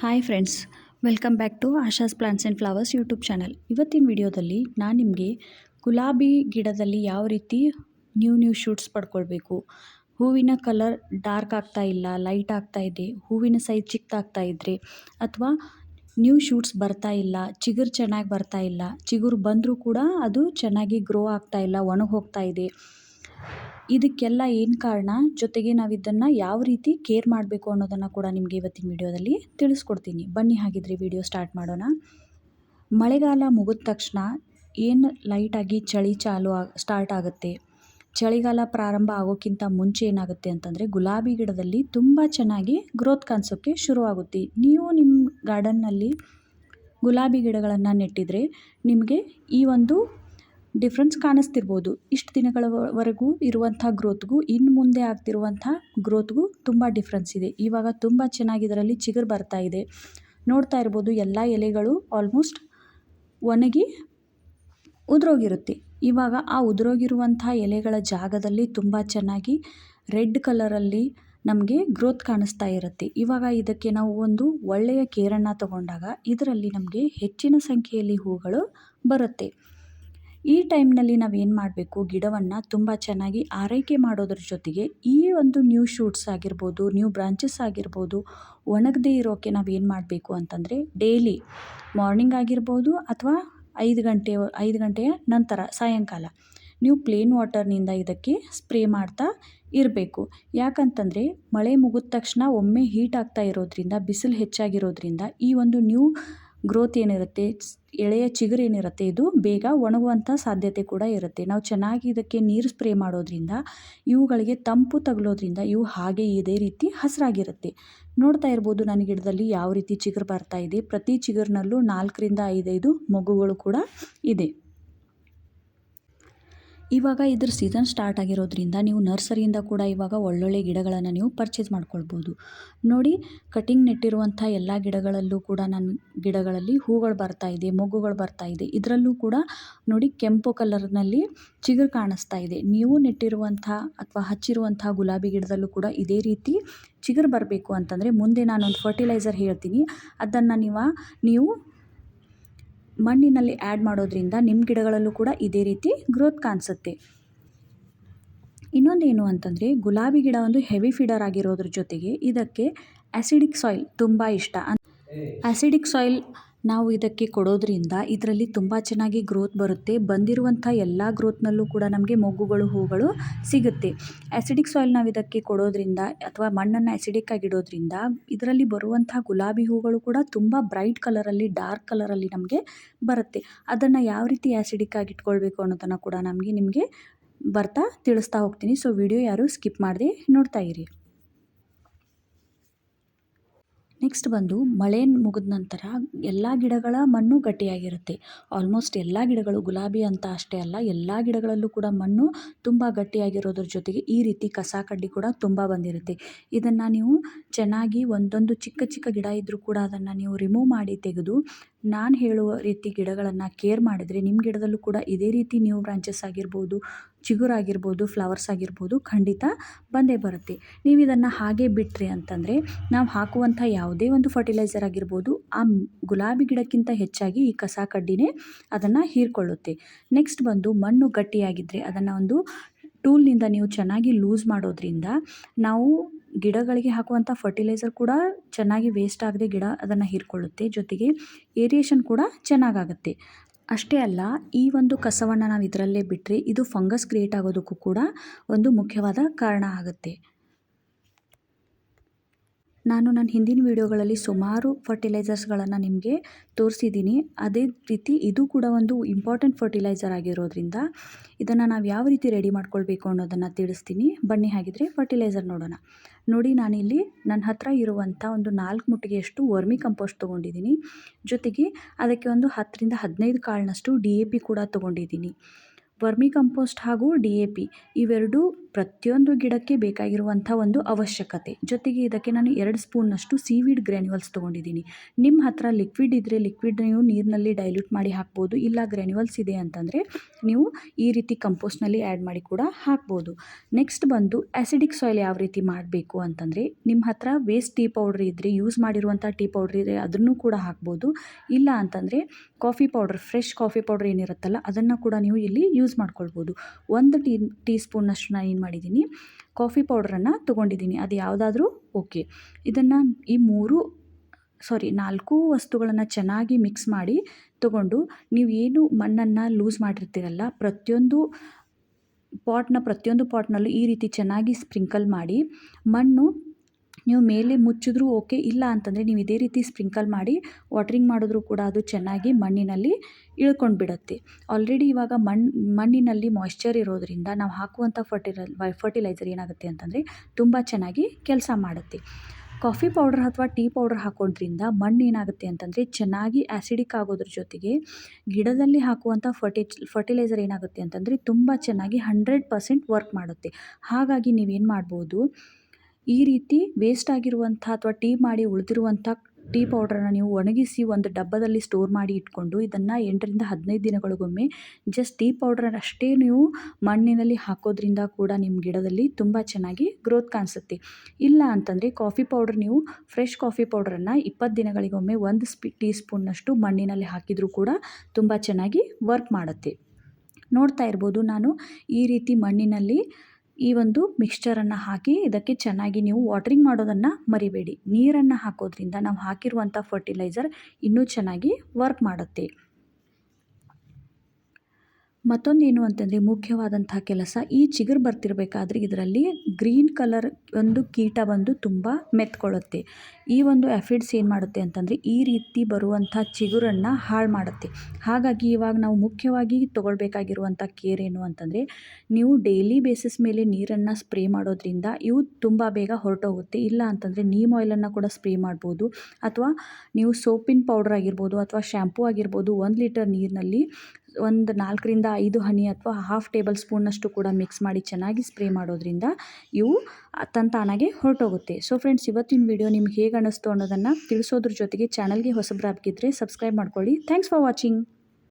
Hi friends welcome back to Asha's plants and flowers YouTube channel ಇವತ್ತಿನ ವಿಡಿಯೋದಲ್ಲಿ ನಾನು ನಿಮಗೆ ಗುಲಾಬಿ ಗಿಡದಲ್ಲಿ ಯಾವ ರೀತಿ ನ್ಯೂ ನ್ಯೂ ಶೂಟ್ಸ್ ಪಡ್ಕೊಳ್ಬೇಕು, ಹೂವಿನ ಕಲರ್ ಡಾರ್ಕ್ ಆಗ್ತಾ ಇಲ್ಲ ಲೈಟ್ ಆಗ್ತಾ ಇದೆ, ಹೂವಿನ ಸೈಜ್ ಚಿಕ್ಕದಾಗ್ತಾ ಇದ್ದರೆ ಅಥವಾ ನ್ಯೂ ಶೂಟ್ಸ್ ಬರ್ತಾ ಇಲ್ಲ, ಚಿಗುರು ಚೆನ್ನಾಗಿ ಬರ್ತಾ ಇಲ್ಲ, ಚಿಗುರು ಬಂದರೂ ಕೂಡ ಅದು ಚೆನ್ನಾಗಿ ಗ್ರೋ ಆಗ್ತಾ ಇಲ್ಲ, ಒಣಗಿ ಹೋಗ್ತಾ ಇದೆ. ಇದಕ್ಕೆಲ್ಲ ಏನು ಕಾರಣ? ಜೊತೆಗೆ ನಾವು ಇದನ್ನು ಯಾವ ರೀತಿ ಕೇರ್ ಮಾಡಬೇಕು ಅನ್ನೋದನ್ನು ಕೂಡ ನಿಮಗೆ ಇವತ್ತಿನ ವಿಡಿಯೋದಲ್ಲಿ ತಿಳಿಸ್ಕೊಡ್ತೀನಿ. ಬನ್ನಿ ಹಾಗಿದ್ರೆ ವಿಡಿಯೋ ಸ್ಟಾರ್ಟ್ ಮಾಡೋಣ. ಮಳೆಗಾಲ ಮುಗಿದ ತಕ್ಷಣ ಏನು ಲೈಟಾಗಿ ಚಳಿ ಚಾಲು ಆಗ ಸ್ಟಾರ್ಟ್ ಆಗುತ್ತೆ? ಚಳಿಗಾಲ ಪ್ರಾರಂಭ ಆಗೋಕ್ಕಿಂತ ಮುಂಚೆ ಏನಾಗುತ್ತೆ ಅಂತಂದರೆ ಗುಲಾಬಿ ಗಿಡದಲ್ಲಿ ತುಂಬ ಚೆನ್ನಾಗಿ ಗ್ರೋತ್ ಕಾಣಿಸೋಕ್ಕೆ ಶುರುವಾಗುತ್ತೆ. ನೀವು ನಿಮ್ಮ ಗಾರ್ಡನ್ನಲ್ಲಿ ಗುಲಾಬಿ ಗಿಡಗಳನ್ನು ನೆಟ್ಟಿದರೆ ನಿಮಗೆ ಈ ಒಂದು ಡಿಫ್ರೆನ್ಸ್ ಕಾಣಿಸ್ತಿರ್ಬೋದು. ಇಷ್ಟು ದಿನಗಳವರೆಗೂ ಇರುವಂಥ ಗ್ರೋತ್ಗೂ ಇನ್ನು ಮುಂದೆ ಆಗ್ತಿರುವಂಥ ಗ್ರೋತ್ಗೂ ತುಂಬ ಡಿಫ್ರೆನ್ಸ್ ಇದೆ. ಇವಾಗ ತುಂಬ ಚೆನ್ನಾಗಿ ಇದರಲ್ಲಿ ಚಿಗುರು ಬರ್ತಾ ಇದೆ. ನೋಡ್ತಾ ಇರ್ಬೋದು, ಎಲ್ಲ ಎಲೆಗಳು ಆಲ್ಮೋಸ್ಟ್ ಒಣಗಿ ಉದುರೋಗಿರುತ್ತೆ. ಇವಾಗ ಆ ಉದುರೋಗಿರುವಂಥ ಎಲೆಗಳ ಜಾಗದಲ್ಲಿ ತುಂಬ ಚೆನ್ನಾಗಿ ರೆಡ್ ಕಲರಲ್ಲಿ ನಮಗೆ ಗ್ರೋತ್ ಕಾಣಿಸ್ತಾ ಇರುತ್ತೆ. ಇವಾಗ ಇದಕ್ಕೆ ನಾವು ಒಂದು ಒಳ್ಳೆಯ ಕೇರನ್ನು ತಗೊಂಡಾಗ, ಇದರಲ್ಲಿ ನಮಗೆ ಹೆಚ್ಚಿನ ಸಂಖ್ಯೆಯಲ್ಲಿ ಹೂಗಳು ಬರುತ್ತೆ. ಈ ಟೈಮ್ನಲ್ಲಿ ಏನು ಮಾಡಬೇಕು? ಗಿಡವನ್ನು ತುಂಬ ಚೆನ್ನಾಗಿ ಆರೈಕೆ ಮಾಡೋದ್ರ ಜೊತೆಗೆ ಈ ಒಂದು ನ್ಯೂ ಶೂಟ್ಸ್ ಆಗಿರ್ಬೋದು ನ್ಯೂ ಬ್ರಾಂಚಸ್ ಆಗಿರ್ಬೋದು, ಒಣಗದೇ ಇರೋಕ್ಕೆ ಏನು ಮಾಡಬೇಕು ಅಂತಂದರೆ ಡೈಲಿ ಮಾರ್ನಿಂಗ್ ಆಗಿರ್ಬೋದು ಅಥವಾ ಐದು ಗಂಟೆ, ಐದು ಗಂಟೆಯ ನಂತರ ಸಾಯಂಕಾಲ ನೀವು ಪ್ಲೇನ್ ವಾಟರ್ನಿಂದ ಇದಕ್ಕೆ ಸ್ಪ್ರೇ ಮಾಡ್ತಾ ಇರಬೇಕು. ಯಾಕಂತಂದರೆ ಮಳೆ ಮುಗಿದ ತಕ್ಷಣ ಒಮ್ಮೆ ಹೀಟ್ ಆಗ್ತಾ ಇರೋದ್ರಿಂದ, ಬಿಸಿಲು ಹೆಚ್ಚಾಗಿರೋದ್ರಿಂದ ಈ ಒಂದು ನ್ಯೂ ಗ್ರೋತ್ ಏನಿರುತ್ತೆ, ಎಳೆಯ ಚಿಗುರು ಏನಿರುತ್ತೆ, ಇದು ಬೇಗ ಒಣಗುವಂಥ ಸಾಧ್ಯತೆ ಕೂಡ ಇರುತ್ತೆ. ನಾವು ಚೆನ್ನಾಗಿ ಇದಕ್ಕೆ ನೀರು ಸ್ಪ್ರೇ ಮಾಡೋದ್ರಿಂದ, ಇವುಗಳಿಗೆ ತಂಪು ತಗಲೋದ್ರಿಂದ ಇವು ಹಾಗೆ ಇದೇ ರೀತಿ ಹಸಿರಾಗಿರುತ್ತೆ. ನೋಡ್ತಾ ಇರ್ಬೋದು, ನನ್ನ ಗಿಡದಲ್ಲಿ ಯಾವ ರೀತಿ ಚಿಗುರು ಬರ್ತಾ ಇದೆ. ಪ್ರತಿ ಚಿಗುರಿನಲ್ಲೂ ನಾಲ್ಕರಿಂದ ಐದೈದು ಮಗುಗಳು ಕೂಡ ಇದೆ. ಇವಾಗ ಇದ್ರ ಸೀಸನ್ ಸ್ಟಾರ್ಟ್ ಆಗಿರೋದ್ರಿಂದ ನೀವು ನರ್ಸರಿಯಿಂದ ಕೂಡ ಇವಾಗ ಒಳ್ಳೊಳ್ಳೆ ಗಿಡಗಳನ್ನು ನೀವು ಪರ್ಚೇಸ್ ಮಾಡ್ಕೊಳ್ಬೋದು. ನೋಡಿ ಕಟಿಂಗ್ ನೆಟ್ಟಿರುವಂಥ ಎಲ್ಲ ಗಿಡಗಳಲ್ಲೂ ಕೂಡ ನನ್ನ ಗಿಡಗಳಲ್ಲಿ ಹೂಗಳು ಬರ್ತಾ ಇದೆ, ಮೊಗ್ಗುಗಳು ಬರ್ತಾ ಇದೆ. ಇದರಲ್ಲೂ ಕೂಡ ನೋಡಿ ಕೆಂಪು ಕಲರ್ನಲ್ಲಿ ಚಿಗುರು ಕಾಣಿಸ್ತಾ ಇದೆ. ನೀವು ನೆಟ್ಟಿರುವಂಥ ಅಥವಾ ಹಚ್ಚಿರುವಂಥ ಗುಲಾಬಿ ಗಿಡದಲ್ಲೂ ಕೂಡ ಇದೇ ರೀತಿ ಚಿಗುರು ಬರಬೇಕು ಅಂತಂದರೆ ಮುಂದೆ ನಾನೊಂದು ಫರ್ಟಿಲೈಸರ್ ಹೇಳ್ತೀನಿ. ಅದನ್ನು ನೀವು ನೀವು ಮಣ್ಣಿನಲ್ಲಿ ಆ್ಯಡ್ ಮಾಡೋದ್ರಿಂದ ನಿಮ್ಮ ಗಿಡಗಳಲ್ಲೂ ಕೂಡ ಇದೇ ರೀತಿ ಗ್ರೋತ್ ಕಾಣಿಸುತ್ತೆ. ಇನ್ನೊಂದೇನು ಅಂತಂದರೆ ಗುಲಾಬಿ ಗಿಡ ಒಂದು ಹೆವಿ ಫೀಡರ್ ಆಗಿರೋದ್ರ ಜೊತೆಗೆ ಇದಕ್ಕೆ ಆ್ಯಸಿಡಿಕ್ ಸಾಯಿಲ್ ತುಂಬ ಇಷ್ಟ. ಆ್ಯಸಿಡಿಕ್ ಸಾಯಿಲ್ ನಾವು ಇದಕ್ಕೆ ಕೊಡೋದ್ರಿಂದ ಇದರಲ್ಲಿ ತುಂಬ ಚೆನ್ನಾಗಿ ಗ್ರೋತ್ ಬರುತ್ತೆ. ಬಂದಿರುವಂಥ ಎಲ್ಲ ಗ್ರೋತ್ನಲ್ಲೂ ಕೂಡ ನಮಗೆ ಮೊಗ್ಗುಗಳು, ಹೂಗಳು ಸಿಗುತ್ತೆ. ಆ್ಯಸಿಡಿಕ್ ಸಾಯಿಲ್ ನಾವು ಇದಕ್ಕೆ ಕೊಡೋದ್ರಿಂದ ಅಥವಾ ಮಣ್ಣನ್ನು ಆ್ಯಸಿಡಿಕ್ ಆಗಿಡೋದ್ರಿಂದ ಇದರಲ್ಲಿ ಬರುವಂಥ ಗುಲಾಬಿ ಹೂಗಳು ಕೂಡ ತುಂಬ ಬ್ರೈಟ್ ಕಲರಲ್ಲಿ ಡಾರ್ಕ್ ಕಲರಲ್ಲಿ ನಮಗೆ ಬರುತ್ತೆ. ಅದನ್ನು ಯಾವ ರೀತಿ ಆ್ಯಸಿಡಿಕ್ ಆಗಿ ಇಟ್ಕೊಳ್ಬೇಕು ಅನ್ನೋದನ್ನು ಕೂಡ ನಮಗೆ ನಿಮಗೆ ಬರ್ತಾ ತಿಳಿಸ್ತಾ ಹೋಗ್ತೀನಿ. ಸೊ ವಿಡಿಯೋ ಯಾರು ಸ್ಕಿಪ್ ಮಾಡದೆ ನೋಡ್ತಾ ಇರಿ. ನೆಕ್ಸ್ಟ್ ಬಂದು ಮಳೆ ಮುಗಿದ ನಂತರ ಎಲ್ಲ ಗಿಡಗಳ ಮಣ್ಣು ಗಟ್ಟಿಯಾಗಿರುತ್ತೆ. ಆಲ್ಮೋಸ್ಟ್ ಎಲ್ಲ ಗಿಡಗಳು ಗುಲಾಬಿ ಅಂತ ಅಷ್ಟೇ ಅಲ್ಲ, ಎಲ್ಲ ಗಿಡಗಳಲ್ಲೂ ಕೂಡ ಮಣ್ಣು ತುಂಬ ಗಟ್ಟಿಯಾಗಿರೋದ್ರ ಜೊತೆಗೆ ಈ ರೀತಿ ಕಸ ಕಡ್ಡಿ ಕೂಡ ತುಂಬ ಬಂದಿರುತ್ತೆ. ಇದನ್ನು ನೀವು ಚೆನ್ನಾಗಿ ಒಂದೊಂದು ಚಿಕ್ಕ ಚಿಕ್ಕ ಗಿಡ ಇದ್ದರೂ ಕೂಡ ಅದನ್ನು ನೀವು ರಿಮೂವ್ ಮಾಡಿ ತೆಗೆದು, ನಾನು ಹೇಳುವ ರೀತಿ ಗಿಡಗಳನ್ನು ಕೇರ್ ಮಾಡಿದರೆ ನಿಮ್ಮ ಗಿಡದಲ್ಲೂ ಕೂಡ ಇದೇ ರೀತಿ ನ್ಯೂ ಬ್ರಾಂಚಸ್ ಆಗಿರ್ಬೋದು. ಚಿಗುರಾಗಿರ್ಬೋದು ಫ್ಲವರ್ಸ್ ಆಗಿರ್ಬೋದು ಖಂಡಿತ ಬಂದೇ ಬರುತ್ತೆ. ನೀವು ಇದನ್ನು ಹಾಗೆ ಬಿಟ್ಟರೆ ಅಂತಂದರೆ ನಾವು ಹಾಕುವಂಥ ಯಾವುದೇ ಒಂದು ಫರ್ಟಿಲೈಸರ್ ಆಗಿರ್ಬೋದು, ಆ ಗುಲಾಬಿ ಗಿಡಕ್ಕಿಂತ ಹೆಚ್ಚಾಗಿ ಈ ಕಸ ಕಡ್ಡಿನೇ ಅದನ್ನು ಹೀರ್ಕೊಳ್ಳುತ್ತೆ. ನೆಕ್ಸ್ಟ್ ಬಂದು ಮಣ್ಣು ಗಟ್ಟಿಯಾಗಿದ್ದರೆ ಅದನ್ನು ಒಂದು ಟೂಲ್ನಿಂದ ನೀವು ಚೆನ್ನಾಗಿ ಲೂಸ್ ಮಾಡೋದ್ರಿಂದ ನಾವು ಗಿಡಗಳಿಗೆ ಹಾಕುವಂಥ ಫರ್ಟಿಲೈಸರ್ ಕೂಡ ಚೆನ್ನಾಗಿ ವೇಸ್ಟ್ ಆಗದೆ ಗಿಡ ಅದನ್ನು ಹೀರ್ಕೊಳ್ಳುತ್ತೆ. ಜೊತೆಗೆ ಏರಿಯೇಷನ್ ಕೂಡ ಚೆನ್ನಾಗಾಗುತ್ತೆ. ಅಷ್ಟೇ ಅಲ್ಲ, ಈ ಒಂದು ಕಸವನ್ನು ನಾವು ಇದರಲ್ಲೇ ಬಿಟ್ಟರೆ ಇದು ಫಂಗಸ್ ಕ್ರಿಯೇಟ್ ಆಗೋದಕ್ಕೂ ಕೂಡ ಒಂದು ಮುಖ್ಯವಾದ ಕಾರಣ ಆಗುತ್ತೆ. ನಾನು ನನ್ನ ಹಿಂದಿನ ವೀಡಿಯೋಗಳಲ್ಲಿ ಸುಮಾರು ಫರ್ಟಿಲೈಸರ್ಸ್ಗಳನ್ನು ನಿಮಗೆ ತೋರಿಸಿದ್ದೀನಿ. ಅದೇ ರೀತಿ ಇದು ಕೂಡ ಒಂದು ಇಂಪಾರ್ಟೆಂಟ್ ಫರ್ಟಿಲೈಸರ್ ಆಗಿರೋದ್ರಿಂದ ಇದನ್ನು ನಾವು ಯಾವ ರೀತಿ ರೆಡಿ ಮಾಡ್ಕೊಳ್ಬೇಕು ಅನ್ನೋದನ್ನು ತಿಳಿಸ್ತೀನಿ. ಬನ್ನಿ ಹಾಗಿದ್ರೆ ಫರ್ಟಿಲೈಸರ್ ನೋಡೋಣ. ನೋಡಿ ನಾನಿಲ್ಲಿ ನನ್ನ ಹತ್ರ ಇರುವಂಥ ಒಂದು ನಾಲ್ಕು ಮುಟ್ಟಿಗೆಯಷ್ಟು ವರ್ಮಿ ಕಂಪೋಸ್ಟ್ ತೊಗೊಂಡಿದ್ದೀನಿ. ಜೊತೆಗೆ ಅದಕ್ಕೆ ಒಂದು ಹತ್ತರಿಂದ ಹದಿನೈದು ಕಾಳಿನಷ್ಟು ಡಿ ಎ ಪಿ ಕೂಡ ತೊಗೊಂಡಿದ್ದೀನಿ. ವರ್ಮಿ ಕಂಪೋಸ್ಟ್ ಹಾಗೂ ಡಿ ಎ ಪಿ ಇವೆರಡೂ ಪ್ರತಿಯೊಂದು ಗಿಡಕ್ಕೆ ಬೇಕಾಗಿರುವಂಥ ಒಂದು ಅವಶ್ಯಕತೆ. ಜೊತೆಗೆ ಇದಕ್ಕೆ ನಾನು ಎರಡು ಸ್ಪೂನ್ನಷ್ಟು ಸೀವೀಡ್ ಗ್ರ್ಯಾನ್ಯುವಲ್ಸ್ ತೊಗೊಂಡಿದ್ದೀನಿ. ನಿಮ್ಮ ಹತ್ರ ಲಿಕ್ವಿಡ್ ಇದ್ದರೆ ಲಿಕ್ವಿಡ್ ನೀವು ನೀರಿನಲ್ಲಿ ಡೈಲ್ಯೂಟ್ ಮಾಡಿ ಹಾಕ್ಬೋದು, ಇಲ್ಲ ಗ್ರ್ಯಾನ್ಯುವಲ್ಸ್ ಇದೆ ಅಂತಂದರೆ ನೀವು ಈ ರೀತಿ ಕಂಪೋಸ್ಟ್ನಲ್ಲಿ ಆ್ಯಡ್ ಮಾಡಿ ಕೂಡ ಹಾಕ್ಬೋದು. ನೆಕ್ಸ್ಟ್ ಬಂದು ಆ್ಯಸಿಡಿಕ್ ಸಾಯಿಲ್ ಯಾವ ರೀತಿ ಮಾಡಬೇಕು ಅಂತಂದರೆ ನಿಮ್ಮ ಹತ್ರ ವೇಸ್ಟ್ ಟೀ ಪೌಡ್ರ್ ಇದ್ದರೆ ಯೂಸ್ ಮಾಡಿರುವಂಥ ಟೀ ಪೌಡ್ರ್ ಇದ್ದರೆ ಅದನ್ನು ಕೂಡ ಹಾಕ್ಬೋದು. ಇಲ್ಲ ಅಂತಂದರೆ coffee powder, fresh coffee powder ಏನಿರುತ್ತಲ್ಲ ಅದನ್ನು ಕೂಡ ನೀವು ಇಲ್ಲಿ ಯೂಸ್ ಮಾಡ್ಕೊಳ್ಬೋದು. ಒಂದು ಟೀ ಟೀ ಸ್ಪೂನಷ್ಟು ನಾನು ಏನು ಮಾಡಿದ್ದೀನಿ ಕಾಫಿ ಪೌಡ್ರನ್ನು ತೊಗೊಂಡಿದ್ದೀನಿ. ಅದು ಯಾವುದಾದ್ರೂ ಓಕೆ ಇದನ್ನು ಈ ಮೂರು ಸಾರಿ ನಾಲ್ಕು ವಸ್ತುಗಳನ್ನು ಚೆನ್ನಾಗಿ ಮಿಕ್ಸ್ ಮಾಡಿ ತಗೊಂಡು, ನೀವು ಏನು ಮಣ್ಣನ್ನು ಲೂಸ್ ಮಾಡಿರ್ತೀರಲ್ಲ, ಪ್ರತಿಯೊಂದು ಪಾಟ್ನ ಪ್ರತಿಯೊಂದು ಪಾಟ್ನಲ್ಲೂ ಈ ರೀತಿ ಚೆನ್ನಾಗಿ ಸ್ಪ್ರಿಂಕಲ್ ಮಾಡಿ ಮಣ್ಣು ನೀವು ಮೇಲೆ ಮುಚ್ಚಿದ್ರೂ ಓಕೆ, ಇಲ್ಲ ಅಂತಂದರೆ ನೀವು ಇದೇ ರೀತಿ ಸ್ಪ್ರಿಂಕಲ್ ಮಾಡಿ ವಾಟ್ರಿಂಗ್ ಮಾಡಿದ್ರೂ ಕೂಡ ಅದು ಚೆನ್ನಾಗಿ ಮಣ್ಣಿನಲ್ಲಿ ಇಳ್ಕೊಂಡು ಬಿಡುತ್ತೆ ಆಲ್ರೆಡಿ ಇವಾಗ ಮಣ್ಣು ಮಣ್ಣಿನಲ್ಲಿ ಮಾಯ್ಶ್ಚರ್ ಇರೋದರಿಂದ ನಾವು ಹಾಕುವಂಥ ಫರ್ಟಿಲೈ ಫರ್ಟಿಲೈಸರ್ ಏನಾಗುತ್ತೆ ಅಂತಂದರೆ ತುಂಬ ಚೆನ್ನಾಗಿ ಕೆಲಸ ಮಾಡುತ್ತೆ. ಕಾಫಿ ಪೌಡರ್ ಅಥವಾ ಟೀ ಪೌಡರ್ ಹಾಕೋದ್ರಿಂದ ಮಣ್ಣು ಏನಾಗುತ್ತೆ ಅಂತಂದರೆ ಚೆನ್ನಾಗಿ ಆ್ಯಸಿಡಿಕ್ ಆಗೋದ್ರ ಜೊತೆಗೆ ಗಿಡದಲ್ಲಿ ಹಾಕುವಂಥ ಫರ್ಟಿ ಫರ್ಟಿಲೈಸರ್ ಏನಾಗುತ್ತೆ ಅಂತಂದರೆ ತುಂಬ ಚೆನ್ನಾಗಿ ಹಂಡ್ರೆಡ್ ಪರ್ಸೆಂಟ್ ವರ್ಕ್ ಮಾಡುತ್ತೆ. ಹಾಗಾಗಿ ನೀವೇನು ಮಾಡ್ಬೋದು ಈ ರೀತಿ ವೇಸ್ಟ್ ಆಗಿರುವಂಥ ಅಥವಾ ಟೀ ಮಾಡಿ ಉಳಿದಿರುವಂಥ ಟೀ ಪೌಡ್ರನ್ನ ನೀವು ಒಣಗಿಸಿ ಒಂದು ಡಬ್ಬದಲ್ಲಿ ಸ್ಟೋರ್ ಮಾಡಿ ಇಟ್ಕೊಂಡು ಇದನ್ನು ಎಂಟರಿಂದ ಹದಿನೈದು ದಿನಗಳಿಗೊಮ್ಮೆ ಜಸ್ಟ್ ಟೀ ಪೌಡ್ರನ್ನ ಅಷ್ಟೇ ನೀವು ಮಣ್ಣಿನಲ್ಲಿ ಹಾಕೋದ್ರಿಂದ ಕೂಡ ನಿಮ್ಮ ಗಿಡದಲ್ಲಿ ತುಂಬ ಚೆನ್ನಾಗಿ ಗ್ರೋತ್ ಕಾಣಿಸುತ್ತೆ. ಇಲ್ಲ ಅಂತಂದರೆ ಕಾಫಿ ಪೌಡ್ರ್ ನೀವು ಫ್ರೆಶ್ ಕಾಫಿ ಪೌಡ್ರನ್ನು ಇಪ್ಪತ್ತು ದಿನಗಳಿಗೊಮ್ಮೆ ಒಂದು ಸ್ಪಿ ಟೀ ಸ್ಪೂನ್ನಷ್ಟು ಮಣ್ಣಿನಲ್ಲಿ ಹಾಕಿದರೂ ಕೂಡ ತುಂಬ ಚೆನ್ನಾಗಿ ವರ್ಕ್ ಮಾಡುತ್ತೆ. ನೋಡ್ತಾ ಇರ್ಬೋದು ನಾನು ಈ ರೀತಿ ಮಣ್ಣಿನಲ್ಲಿ ಈ ಒಂದು ಮಿಕ್ಸ್ಚರನ್ನು ಹಾಕಿ ಇದಕ್ಕೆ ಚೆನ್ನಾಗಿ ನೀವು ವಾಟ್ರಿಂಗ್ ಮಾಡೋದನ್ನು ಮರಿಬೇಡಿ. ನೀರನ್ನು ಹಾಕೋದ್ರಿಂದ ನಾವು ಹಾಕಿರುವಂಥ ಫರ್ಟಿಲೈಸರ್ ಇನ್ನೂ ಚೆನ್ನಾಗಿ ವರ್ಕ್ ಮಾಡುತ್ತೆ. ಮತ್ತೊಂದು ಏನು ಅಂತಂದರೆ ಮುಖ್ಯವಾದಂಥ ಕೆಲಸ ಈ ಚಿಗುರು ಬರ್ತಿರಬೇಕಾದ್ರೆ ಇದರಲ್ಲಿ ಗ್ರೀನ್ ಕಲರ್ ಒಂದು ಕೀಟ ಬಂದು ತುಂಬ ಮೆತ್ಕೊಳ್ಳುತ್ತೆ. ಈ ಒಂದು ಎಫಿಡ್ಸ್ ಏನು ಮಾಡುತ್ತೆ ಅಂತಂದರೆ ಈ ರೀತಿ ಬರುವಂಥ ಚಿಗುರನ್ನು ಹಾಳು ಮಾಡುತ್ತೆ. ಹಾಗಾಗಿ ಇವಾಗ ನಾವು ಮುಖ್ಯವಾಗಿ ತೊಗೊಳ್ಬೇಕಾಗಿರುವಂಥ ಕೇರ್ ಏನು ಅಂತಂದರೆ ನೀವು ಡೈಲಿ ಬೇಸಿಸ್ ಮೇಲೆ ನೀರನ್ನು ಸ್ಪ್ರೇ ಮಾಡೋದ್ರಿಂದ ಇವು ತುಂಬ ಬೇಗ ಹೊರಟೋಗುತ್ತೆ. ಇಲ್ಲ ಅಂತಂದರೆ ನೀಮ್ ಆಯಿಲನ್ನು ಕೂಡ ಸ್ಪ್ರೇ ಮಾಡ್ಬೋದು. ಅಥವಾ ನೀವು ಸೋಪಿನ ಪೌಡರ್ ಆಗಿರ್ಬೋದು ಅಥವಾ ಶ್ಯಾಂಪೂ ಆಗಿರ್ಬೋದು, ಒಂದು ಲೀಟರ್ ನೀರಿನಲ್ಲಿ ಒಂದು ನಾಲ್ಕರಿಂದ ಐದು ಹನಿ ಅಥವಾ ಹಾಫ್ ಟೇಬಲ್ ಸ್ಪೂನಷ್ಟು ಕೂಡ ಮಿಕ್ಸ್ ಮಾಡಿ ಚೆನ್ನಾಗಿ ಸ್ಪ್ರೇ ಮಾಡೋದ್ರಿಂದ ಇವು ತಂತಾನಾಗೆ ಹೊರಟೋಗುತ್ತೆ. ಸೊ ಫ್ರೆಂಡ್ಸ್ ಇವತ್ತಿನ ವಿಡಿಯೋ ನಿಮ್ಗೆ ಹೇಗೆ ಅನ್ನಿಸ್ತು ಅನ್ನೋದನ್ನು ತಿಳಿಸೋದ್ರ ಜೊತೆಗೆ ಚಾನಲ್ಗೆ ಹೊಸಬ್ರಾಗಿದ್ದರೆ ಸಬ್ಸ್ಕ್ರೈಬ್ ಮಾಡ್ಕೊಳ್ಳಿ. Thanks for watching